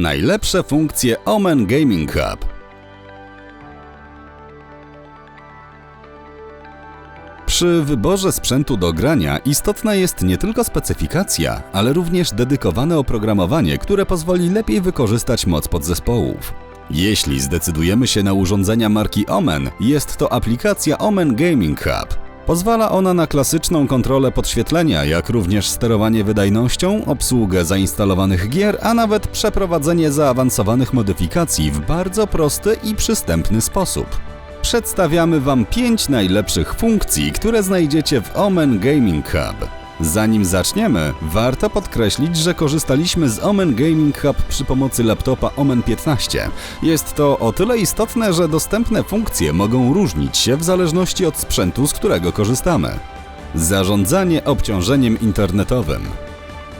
Najlepsze funkcje Omen Gaming Hub. Przy wyborze sprzętu do grania istotna jest nie tylko specyfikacja, ale również dedykowane oprogramowanie, które pozwoli lepiej wykorzystać moc podzespołów. Jeśli zdecydujemy się na urządzenia marki Omen, jest to aplikacja Omen Gaming Hub. Pozwala ona na klasyczną kontrolę podświetlenia, jak również sterowanie wydajnością, obsługę zainstalowanych gier, a nawet przeprowadzenie zaawansowanych modyfikacji w bardzo prosty i przystępny sposób. Przedstawiamy Wam 5 najlepszych funkcji, które znajdziecie w Omen Gaming Hub. Zanim zaczniemy, warto podkreślić, że korzystaliśmy z Omen Gaming Hub przy pomocy laptopa Omen 15. Jest to o tyle istotne, że dostępne funkcje mogą różnić się w zależności od sprzętu, z którego korzystamy. Zarządzanie obciążeniem internetowym.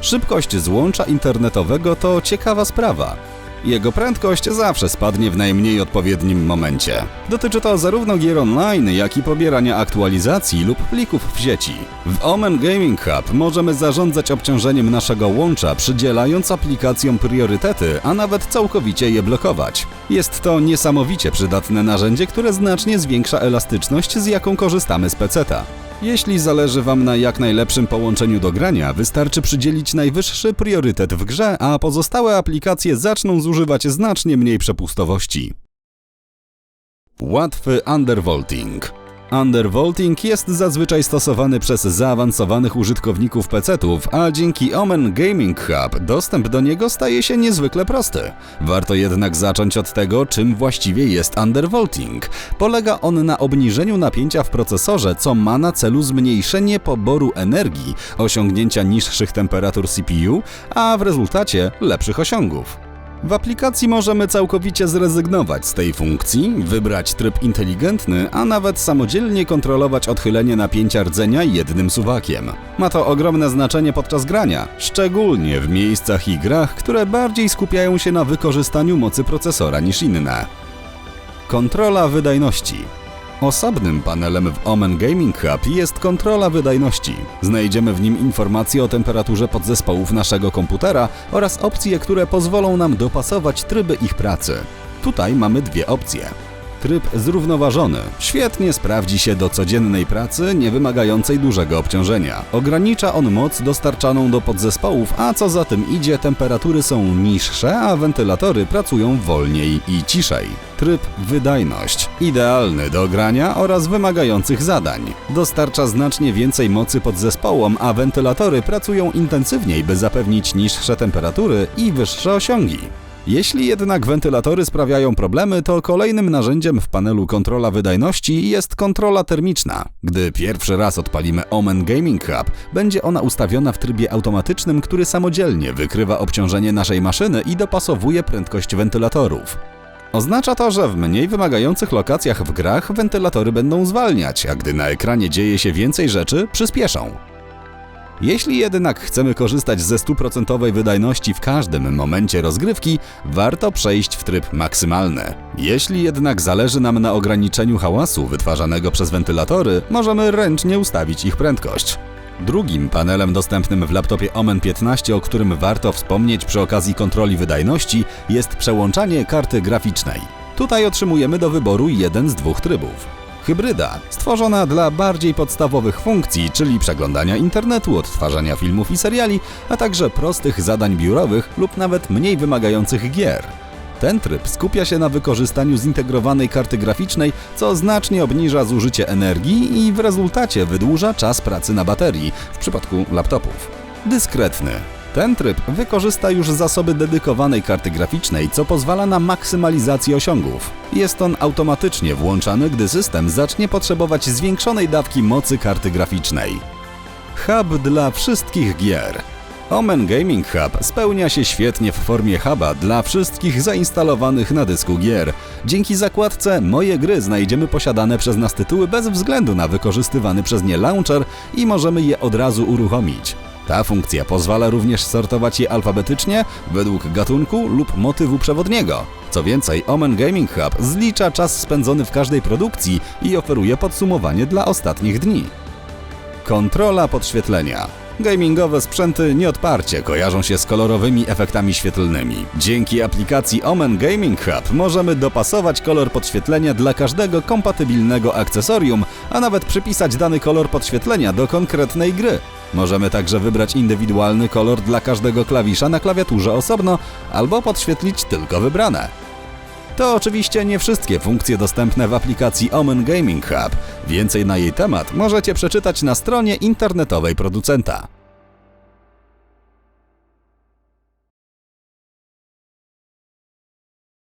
Szybkość złącza internetowego to ciekawa sprawa. Jego prędkość zawsze spadnie w najmniej odpowiednim momencie. Dotyczy to zarówno gier online, jak i pobierania aktualizacji lub plików w sieci. W Omen Gaming Hub możemy zarządzać obciążeniem naszego łącza, przydzielając aplikacjom priorytety, a nawet całkowicie je blokować. Jest to niesamowicie przydatne narzędzie, które znacznie zwiększa elastyczność, z jaką korzystamy z peceta. Jeśli zależy Wam na jak najlepszym połączeniu do grania, wystarczy przydzielić najwyższy priorytet w grze, a pozostałe aplikacje zaczną zużywać znacznie mniej przepustowości. Łatwy undervolting. Undervolting jest zazwyczaj stosowany przez zaawansowanych użytkowników PC-ów, a dzięki Omen Gaming Hub dostęp do niego staje się niezwykle prosty. Warto jednak zacząć od tego, czym właściwie jest undervolting. Polega on na obniżeniu napięcia w procesorze, co ma na celu zmniejszenie poboru energii, osiągnięcia niższych temperatur CPU, a w rezultacie lepszych osiągów. W aplikacji możemy całkowicie zrezygnować z tej funkcji, wybrać tryb inteligentny, a nawet samodzielnie kontrolować odchylenie napięcia rdzenia jednym suwakiem. Ma to ogromne znaczenie podczas grania, szczególnie w miejscach i grach, które bardziej skupiają się na wykorzystaniu mocy procesora niż inne. Kontrola wydajności. Osobnym panelem w Omen Gaming Hub jest kontrola wydajności. Znajdziemy w nim informacje o temperaturze podzespołów naszego komputera oraz opcje, które pozwolą nam dopasować tryby ich pracy. Tutaj mamy dwie opcje. Tryb zrównoważony. Świetnie sprawdzi się do codziennej pracy, nie wymagającej dużego obciążenia. Ogranicza on moc dostarczaną do podzespołów, a co za tym idzie, temperatury są niższe, a wentylatory pracują wolniej i ciszej. Tryb wydajność. Idealny do grania oraz wymagających zadań. Dostarcza znacznie więcej mocy podzespołom, a wentylatory pracują intensywniej, by zapewnić niższe temperatury i wyższe osiągi. Jeśli jednak wentylatory sprawiają problemy, to kolejnym narzędziem w panelu kontrola wydajności jest kontrola termiczna. Gdy pierwszy raz odpalimy Omen Gaming Hub, będzie ona ustawiona w trybie automatycznym, który samodzielnie wykrywa obciążenie naszej maszyny i dopasowuje prędkość wentylatorów. Oznacza to, że w mniej wymagających lokacjach w grach wentylatory będą zwalniać, a gdy na ekranie dzieje się więcej rzeczy, przyspieszą. Jeśli jednak chcemy korzystać ze stuprocentowej wydajności w każdym momencie rozgrywki, warto przejść w tryb maksymalny. Jeśli jednak zależy nam na ograniczeniu hałasu wytwarzanego przez wentylatory, możemy ręcznie ustawić ich prędkość. Drugim panelem dostępnym w laptopie Omen 15, o którym warto wspomnieć przy okazji kontroli wydajności, jest przełączanie karty graficznej. Tutaj otrzymujemy do wyboru jeden z dwóch trybów. Hybryda, stworzona dla bardziej podstawowych funkcji, czyli przeglądania internetu, odtwarzania filmów i seriali, a także prostych zadań biurowych lub nawet mniej wymagających gier. Ten tryb skupia się na wykorzystaniu zintegrowanej karty graficznej, co znacznie obniża zużycie energii i w rezultacie wydłuża czas pracy na baterii w przypadku laptopów. Dyskretny. Ten tryb wykorzysta już zasoby dedykowanej karty graficznej, co pozwala na maksymalizację osiągów. Jest on automatycznie włączany, gdy system zacznie potrzebować zwiększonej dawki mocy karty graficznej. Hub dla wszystkich gier. Omen Gaming Hub spełnia się świetnie w formie huba dla wszystkich zainstalowanych na dysku gier. Dzięki zakładce Moje gry znajdziemy posiadane przez nas tytuły bez względu na wykorzystywany przez nie launcher i możemy je od razu uruchomić. Ta funkcja pozwala również sortować je alfabetycznie według gatunku lub motywu przewodniego. Co więcej, Omen Gaming Hub zlicza czas spędzony w każdej produkcji i oferuje podsumowanie dla ostatnich dni. Kontrola podświetlenia. Gamingowe sprzęty nieodparcie kojarzą się z kolorowymi efektami świetlnymi. Dzięki aplikacji Omen Gaming Hub możemy dopasować kolor podświetlenia dla każdego kompatybilnego akcesorium, a nawet przypisać dany kolor podświetlenia do konkretnej gry. Możemy także wybrać indywidualny kolor dla każdego klawisza na klawiaturze osobno, albo podświetlić tylko wybrane. To oczywiście nie wszystkie funkcje dostępne w aplikacji Omen Gaming Hub. Więcej na jej temat możecie przeczytać na stronie internetowej producenta.